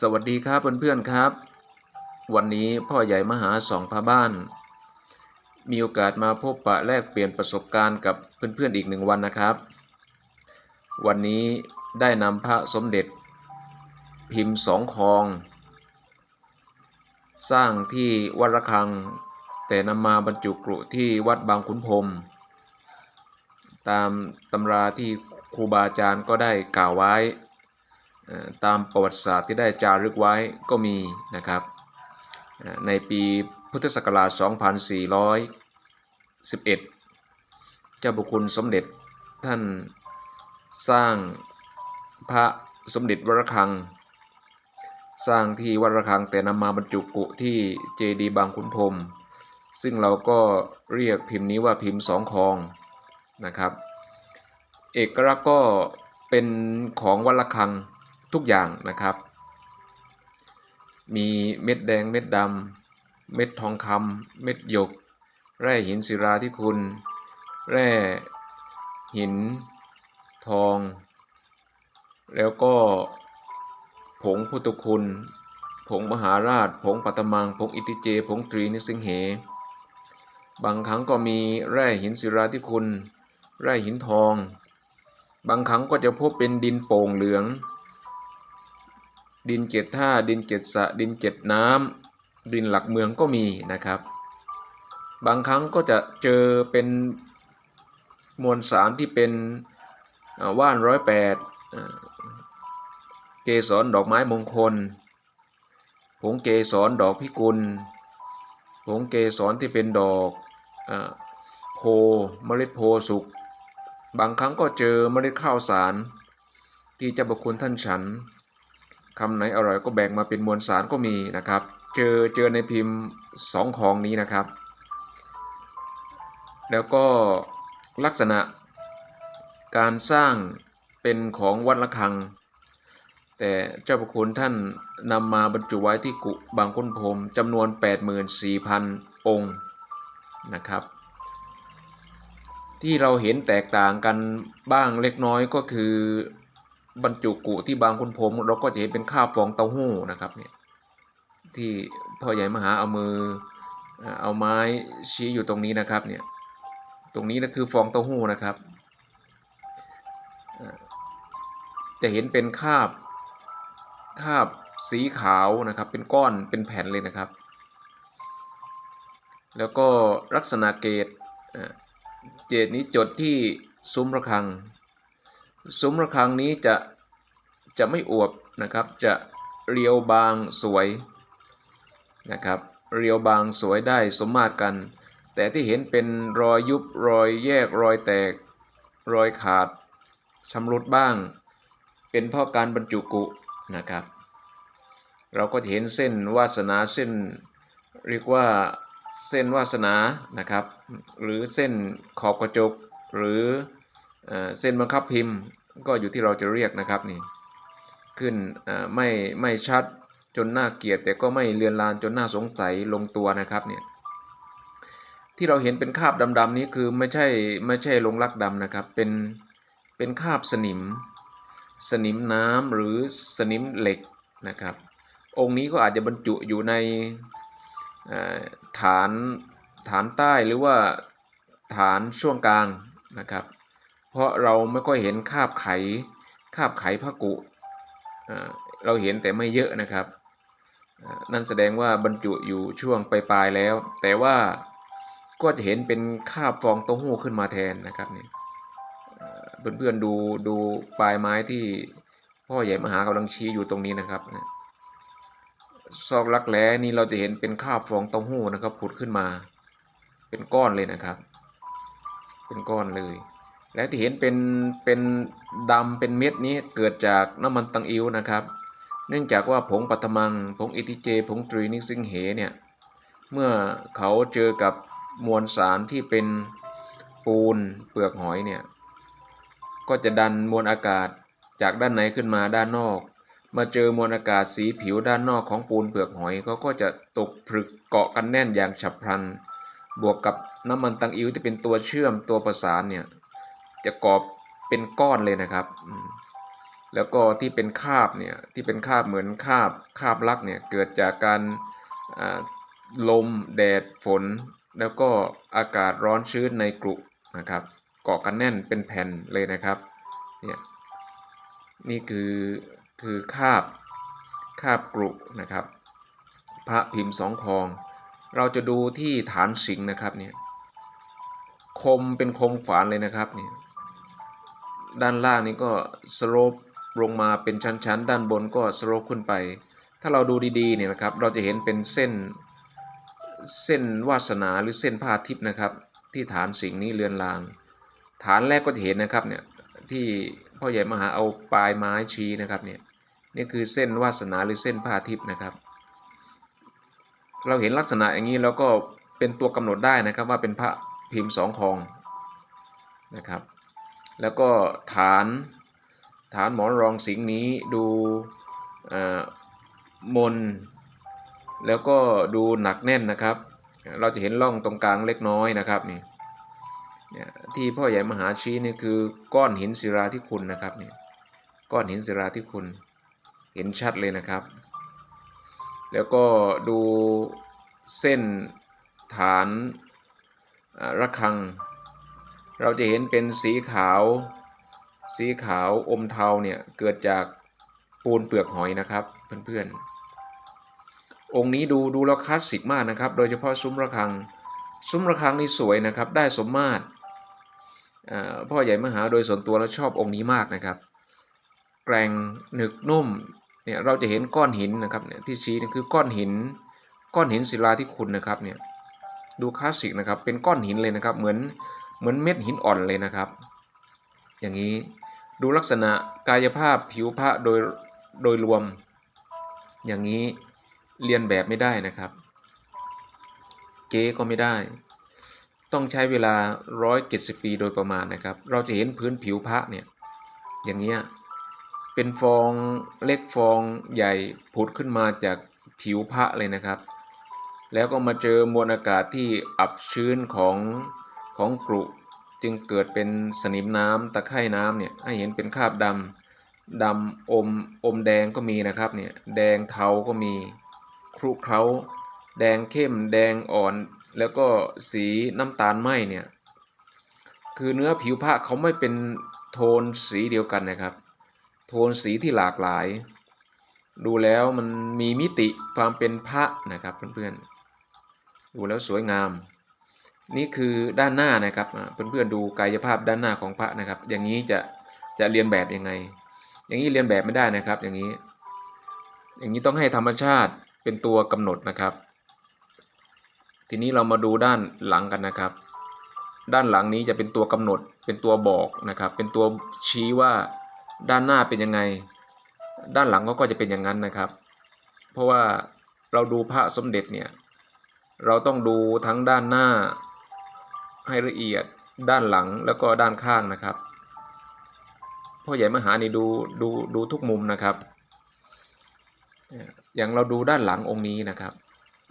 สวัสดีครับเพื่อนๆครับ วันนี้พ่อใหญ่มหาสองพาบ้าน มีโอกาสมาพบปะแลกเปลี่ยนประสบการณ์กับเพื่อนๆอีกหนึ่งวันนะครับ วันนี้ได้นำพระสมเด็จ พิมพ์สองคอง สร้างที่วัดระฆัง แต่นำมาบรรจุกรุที่วัดบางขุนพรมตามตำราที่ครูบาอาจารย์ก็ได้กล่าวไว้ ตามประวัติศาสตร์ที่ได้จารึกไว้ก็มีนะครับในปีพุทธศักราช 2411 เจ้าบุคุณสมเด็จท่านสร้างพระสมเด็จวรคัง สร้างที่วัดระฆังแต่นำมาบรรจุกุที่เจดีย์บางขุนพรมซึ่งเราก็เรียกพิมพ์นี้ว่าพิมพ์สองคองนะครับ เอกลักษณ์ก็เป็นของวัดระฆัง ทุกอย่างนะครับ มีเม็ดแดงเม็ดดำเม็ดทองคำเม็ดหยก แร่หินศิราที่คุณ แร่หินทอง แล้วก็ผงพุทธคุณ ผงมหาราช ผงปัตมัง ผงอิติเจ ผงตรีนิสิงเห บางครั้งก็มีแร่หินศิราที่คุณ แร่หินทอง บางครั้งก็จะพบเป็นดินโป่งเหลือง ดินเจ็ดท่าดินเจ็ดสะดินเจ็ดน้ำดินหลักเมืองก็มีนะครับ บางครั้งก็จะเจอเป็นมวลสารที่เป็นว่านร้อยแปดเกสรดอกไม้มงคล ผงเกสรดอกพิกุล ผงเกสรที่เป็นดอกอโพเมล็ดโพสุก บางครั้งก็เจอเมล็ดข้าวสาร ที่เจ้าประคุณท่านฉัน คำไหนอร่อยก็แบ่งมาเป็นมวลสารก็มีนะครับ เจอเจอในพิมพ์สองของนี้นะครับ แล้วก็ลักษณะการสร้างเป็นของวัดระฆัง แต่เจ้าประคุณท่านนำมาบรรจุไว้ที่กุบางค้นพรมจำนวน 84,000 องค์นะครับ ที่เราเห็นแตกต่างกันบ้างเล็กน้อยก็คือ บรรจุกุที่บางคุณพรมเราก็จะเห็นเป็นข้าวฟองเต้าหู้นะครับเนี่ยที่พ่อใหญ่มหาเอามือเอาไม้ชี้อยู่ตรงนี้นะครับเนี่ยตรงนี้นะคือฟองเต้าหู้นะครับ จะเห็นเป็นคาบคาบสีขาวนะครับ เป็นก้อนเป็นแผ่นเลยนะครับ แล้วก็ลักษณะเกตเอ่อเกตนี้จดที่ซุ้มระฆัง ซุ้มระฆังนี้จะจะไม่อวบนะครับ จะเรียวบางสวยนะครับ เรียวบางสวยได้สมมาตรกัน แต่ที่เห็นเป็นรอยยุบรอยแยกรอยแตก รอยขาดชำรุดบ้าง เป็นเพราะการบรรจุกุนะครับ เราก็เห็นเส้นวาสนาเส้น เรียกว่าเส้นวาสนานะครับ หรือเส้นขอบกระจกหรือ เส้นบังคับพิมพ์ก็อยู่ที่เราจะเรียกนะครับนี่ขึ้นไม่ไม่ชัดจนน่าเกลียด แต่ก็ไม่เลือนลานจนน่าสงสัยลงตัวนะครับเนี่ยที่เราเห็นเป็นคราบดำๆนี้คือไม่ใช่ไม่ใช่ลงรักดำนะครับเป็นเป็นคราบสนิม สนิมน้ำหรือสนิมเหล็กนะครับ องค์นี้ก็อาจจะบรรจุอยู่ในฐานฐานใต้หรือว่าฐานช่วงกลางนะครับ เพราะเราไม่ค่อยเห็นคาบไขคาบไขพระกุเราเห็นแต่ไม่เยอะนะครับ นั่นแสดงว่าบรรจุอยู่ช่วงปลายๆแล้ว แต่ว่าก็จะเห็นเป็นคาบฟองเต้าหู้ขึ้นมาแทนนะครับนี่เอ่อเพื่อนๆดูดูปลายไม้ที่พ่อใหญ่มหากำลังชี้อยู่ตรงนี้นะครับซอกรักแร้นี่เราจะเห็นเป็นคาบฟองเต้าหู้นะครับผุดขึ้นมา เป็นก้อนเลยนะครับ เป็นก้อนเลย และที่เห็นเป็นเป็นดำเป็นเม็ดนี้เกิดจากน้ำมันตังอิวนะครับ เนื่องจากว่าผงปัตมัง ผงอิติเจ ผงตรีนิสิงเหเนี่ยเมื่อเขาเจอกับมวลสารที่เป็นปูนเปลือกหอยเนี่ยก็จะดันมวลอากาศจากด้านในขึ้นมาด้านนอก มาเจอมวลอากาศสีผิวด้านนอกของปูนเปลือกหอยเขาก็จะตกผลึกเกาะกันแน่นอย่างฉับพลัน บวกกับน้ำมันตังอิวที่เป็นตัวเชื่อมตัวประสานเนี่ย จะกรอบเป็นก้อนเลยนะครับ แล้วก็ที่เป็นคาบเนี่ยที่เป็นคาบเหมือนคาบคาบลักเนี่ยเกิดจากการลมแดดฝน แล้วก็อากาศร้อนชื้นในกรุนะครับเกาะกันแน่นเป็นแผ่นเลยนะครับเนี่ยนี่คือคือคาบคาบกรุนะครับ พระพิมพ์สองคอง เราจะดูที่ฐานสิงห์นะครับเนี่ยคมเป็นคมฝานเลยนะครับเนี่ย ด้านล่างนี่ก็สโลปลงมาเป็นชั้นๆ ด้านบนก็สโลปขึ้นไป ถ้าเราดูดีๆเนี่ยนะครับ เราจะเห็นเป็นเส้นเส้นวาสนาหรือเส้นผ้าทิพย์นะครับ ที่ฐานสิ่งนี้เรือนราง ฐานแรกก็จะเห็นนะครับเนี่ยที่พ่อใหญ่มหาเอาปลายไม้ชี้นะครับเนี่ยนี่คือเส้นวาสนาหรือเส้นผ้าทิพย์นะครับ เราเห็นลักษณะอย่างนี้แล้วก็เป็นตัวกำหนดได้นะครับว่าเป็นพระพิมพ์สองคองนะครับ แล้วก็ฐานฐานหมอนรองสิงนี้ดูมน แล้วก็ดูหนักแน่นนะครับ เราจะเห็นร่องตรงกลางเล็กน้อยนะครับนี่ที่พ่อใหญ่มหาชี้นี่คือก้อนหินศิลาที่คุณนะครับนี่ก้อนหินศิลาที่คุณเห็นชัดเลยนะครับ แล้วก็ดูเส้นฐานอ่าระฆัง เราจะเห็นเป็นสีขาว สีขาวอมเทาเนี่ยเกิดจากปูนเปลือกหอยนะครับเพื่อนๆ องค์นี้ดูดูแล้วคลาสสิกมากนะครับ โดยเฉพาะซุ้มระฆัง ซุ้มระฆังนี่สวยนะครับ ได้สมมาตรอ่าพ่อใหญ่มหาโดยส่วนตัวแล้วชอบองค์นี้มากนะครับ แกร่งหนึกนุ่มเนี่ยเราจะเห็นก้อนหินนะครับเนี่ยที่ชี้นี่คือก้อนหิน ก้อนหินศิลาที่คุณนะครับเนี่ยดูคลาสสิกนะครับเป็นก้อนหินเลยนะครับ เหมือน เหมือนเม็ดหินอ่อนเลยนะครับ อย่างนี้ดูลักษณะกายภาพผิวพระโดยโดยรวม อย่างนี้เรียนแบบไม่ได้นะครับ เก๊ก็ไม่ได้ ต้องใช้เวลา 170 ปีโดยประมาณนะครับ เราจะเห็นพื้นผิวพระเนี่ยอย่างเงี้ยเป็นฟองเล็กฟองใหญ่ผุดขึ้นมาจากผิวพระเลยนะครับ แล้วก็มาเจอมวลอากาศที่อับชื้นของ ของกรุจึงเกิดเป็นสนิมน้ำตะไคร่น้ำเนี่ยให้เห็นเป็นคราบดำดำอมอมแดงก็มีนะครับเนี่ยแดงเทาก็มีครุเคล้าแดงเข้มแดงอ่อนแล้วก็สีน้ำตาลไหมเนี่ยคือเนื้อผิวพระเขาไม่เป็นโทนสีเดียวกันนะครับ โทนสีที่หลากหลาย ดูแล้วมันมีมิติความเป็นพระนะครับเพื่อนๆดูแล้วสวยงาม นี่คือด้านหน้านะครับอ่าเพื่อนๆดูกายภาพด้านหน้าของพระนะครับ อย่างนี้จะจะเรียนแบบยังไง อย่างนี้เรียนแบบไม่ได้นะครับ อย่างนี้ อย่างนี้ต้องให้ธรรมชาติเป็นตัวกำหนดนะครับ ทีนี้เรามาดูด้านหลังกันนะครับ ด้านหลังนี้จะเป็นตัวกำหนด เป็นตัวบอกนะครับ เป็นตัวชี้ว่าด้านหน้าเป็นยังไง ด้านหลังก็จะเป็นอย่างนั้นนะครับ เพราะว่าเราดูพระสมเด็จเนี่ย เราต้องดูทั้งด้านหน้า ให้ละเอียดด้านหลังแล้วก็ด้านข้างนะครับ พ่อใหญ่มหานี่ดูดูดูทุกมุมนะครับ อย่างเราดูด้านหลังองค์นี้นะครับ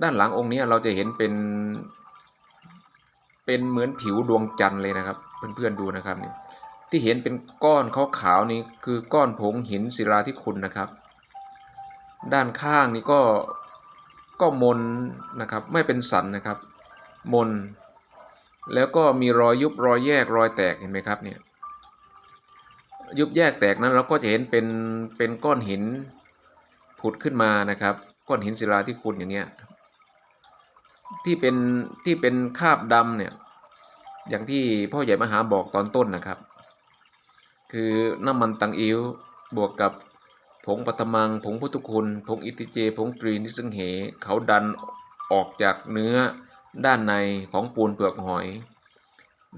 ด้านหลังองค์นี้เราจะเห็นเป็นเป็นเหมือนผิวดวงจันทร์เลยนะครับ เพื่อนๆดูนะครับนี่ที่เห็นเป็นก้อนขาวๆนี้คือก้อนผงหินศิลาที่คุณนะครับ ด้านข้างนี่ก็ก็มนนะครับ ไม่เป็นสันนะครับ มน แล้วก็มีรอยยุบรอยแยกรอยแตกเห็นไหมครับเนี่ยยุบแยกแตกนั้นเราก็จะเห็นเป็นเป็นก้อนหินผุดขึ้นมานะครับ ก้อนหินศิลาที่คุณอย่างเงี้ยที่เป็นที่เป็นคาบดำเนี่ยอย่างที่พ่อใหญ่มหาบอกตอนต้นนะครับ คือน้ำมันตังอิวบวกกับผงปัทมัง ผงพุทธคุณ ผงอิติเจ ผงตรีนิซึ่งเหเขาดันออกจากเนื้อ ด้านในของปูนเปลือกหอย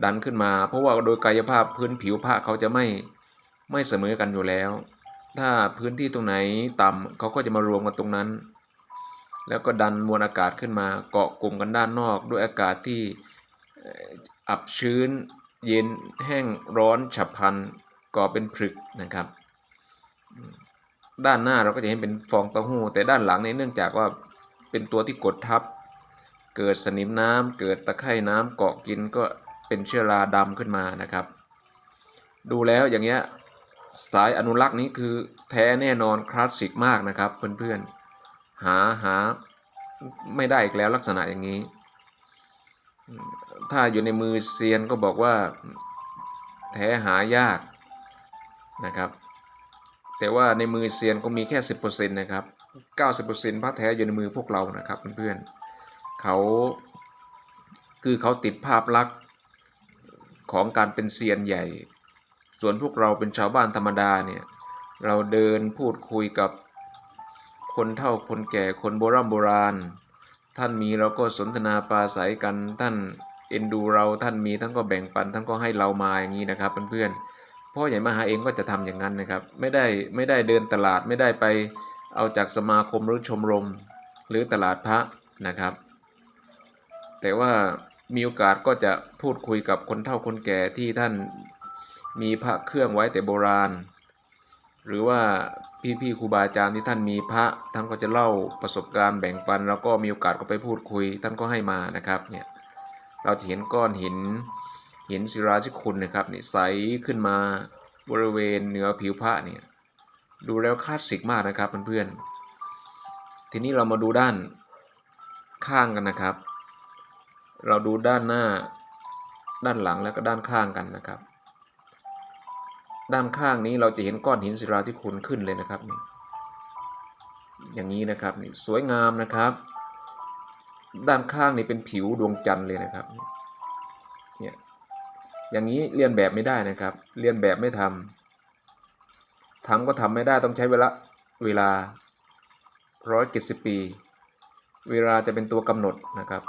ดันขึ้นมา เพราะว่าโดยกายภาพพื้นผิวผ้าเขาจะไม่ไม่เสมอกันอยู่แล้ว ถ้าพื้นที่ตรงไหนต่ำเขาก็จะมารวมกันตรงนั้น แล้วก็ดันมวลอากาศขึ้นมาเกาะกลุ่มกันด้านนอก ด้วยอากาศที่อับชื้น เย็นแห้งร้อนฉับพลันก่อเป็นผลึกนะครับ ด้านหน้าเราก็จะเห็นเป็นฟองเต้าหู้แต่ด้านหลังเนี่ยเนื่องจากว่าเป็นตัวที่กดทับ เกิดสนิมน้ำเกิดตะไคร่น้ำเกาะกินก็เป็นเชื้อราดำขึ้นมานะครับ ดูแล้วอย่างเงี้ยสายอนุรักษ์นี้คือแท้แน่นอนคลาสสิกมากนะครับเพื่อนๆหาหาไม่ได้อีกแล้วลักษณะอย่างนี้ ถ้าอยู่ในมือเซียนก็บอกว่าแท้หายากนะครับ แต่ว่าในมือเซียนก็มีแค่ 10%นะครับ 90%พระแท้อยู่ในมือพวกเรานะครับเพื่อนๆ เขาคือเขาติดภาพลักษณ์ของการเป็นเซียนใหญ่ ส่วนพวกเราเป็นชาวบ้านธรรมดาเนี่ยเราเดินพูดคุยกับคนเฒ่าคนแก่คนโบราณโบราณ ท่านมีเราก็สนทนาปราศัยกันท่านเอ็นดูเราท่านมีท่านก็แบ่งปันท่านก็ให้เรามาอย่างนี้นะครับเพื่อนๆพ่อใหญ่มหาเองก็จะทำอย่างนั้นนะครับ ไม่ได้ไม่ได้เดินตลาดไม่ได้ไปเอาจากสมาคมหรือชมรม หรือตลาดพระนะครับ แต่ว่ามีโอกาสก็จะพูดคุยกับคนเฒ่าคนแก่ที่ท่านมีพระเครื่องไว้แต่โบราณ หรือว่าพี่ๆครูบาอาจารย์ที่ท่านมีพระท่านก็จะเล่าประสบการณ์แบ่งปัน แล้วก็มีโอกาสก็ไปพูดคุย ท่านก็ให้มานะครับเนี่ยเราจะเห็นก้อนหินหินศิราชิคุณนะครับนี่ใสขึ้นมาบริเวณเหนือผิวพระเนี่ยดูแล้วคลาสสิกมากนะครับเพื่อนๆทีนี้เรามาดูด้านข้างกันนะครับ เราดูด้านหน้า ด้านหลังแล้วก็ด้านข้างกันนะครับ ด้านข้างนี้เราจะเห็นก้อนหินศิลาที่คุณขึ้นเลยนะครับ อย่างนี้นะครับนี่สวยงามนะครับ ด้านข้างนี่เป็นผิวดวงจันทร์เลยนะครับเนี่ยอย่างนี้เรียนแบบไม่ได้นะครับ เรียนแบบไม่ทำทำก็ทำไม่ได้ต้องใช้เวลาเวลาร้อยเจ็ดสิบปี เวลาจะเป็นตัวกำหนดนะครับ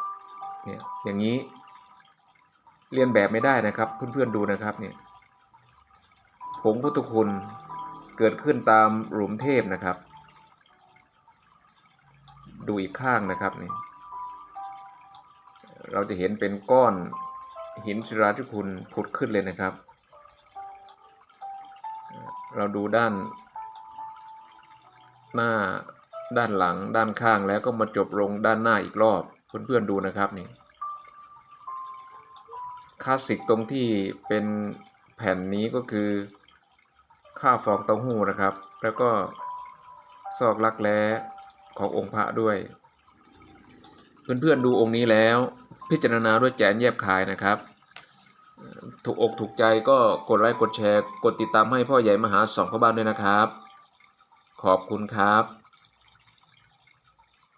เนี่ยอย่างนี้เรียนแบบไม่ได้นะครับเพื่อนๆดูนะครับเนี่ยผงพุทธคุณเกิดขึ้นตามหลุมเทพนะครับ ดูอีกข้างนะครับนี่เราจะเห็นเป็นก้อนหินศิราธิคุณผุดขึ้นเลยนะครับ เราดูด้าน หน้าด้านหลังด้านข้างแล้วก็มาจบลงด้านหน้าอีกรอบ เพื่อนๆดูนะครับนี่คลาสสิกตรงที่เป็นแผ่นนี้ก็คือข้าวฟองเต้าหู้นะครับ แล้วก็ซอกลักแร้ขององค์พระด้วย เพื่อนๆดูองค์นี้แล้ว พิจารณาด้วยแจนแยบคายนะครับ ถูกอกถูกใจก็กดไลค์กดแชร์ กดติดตามให้พ่อใหญ่มหาสองพ่อบ้านด้วยนะครับ ขอบคุณครับ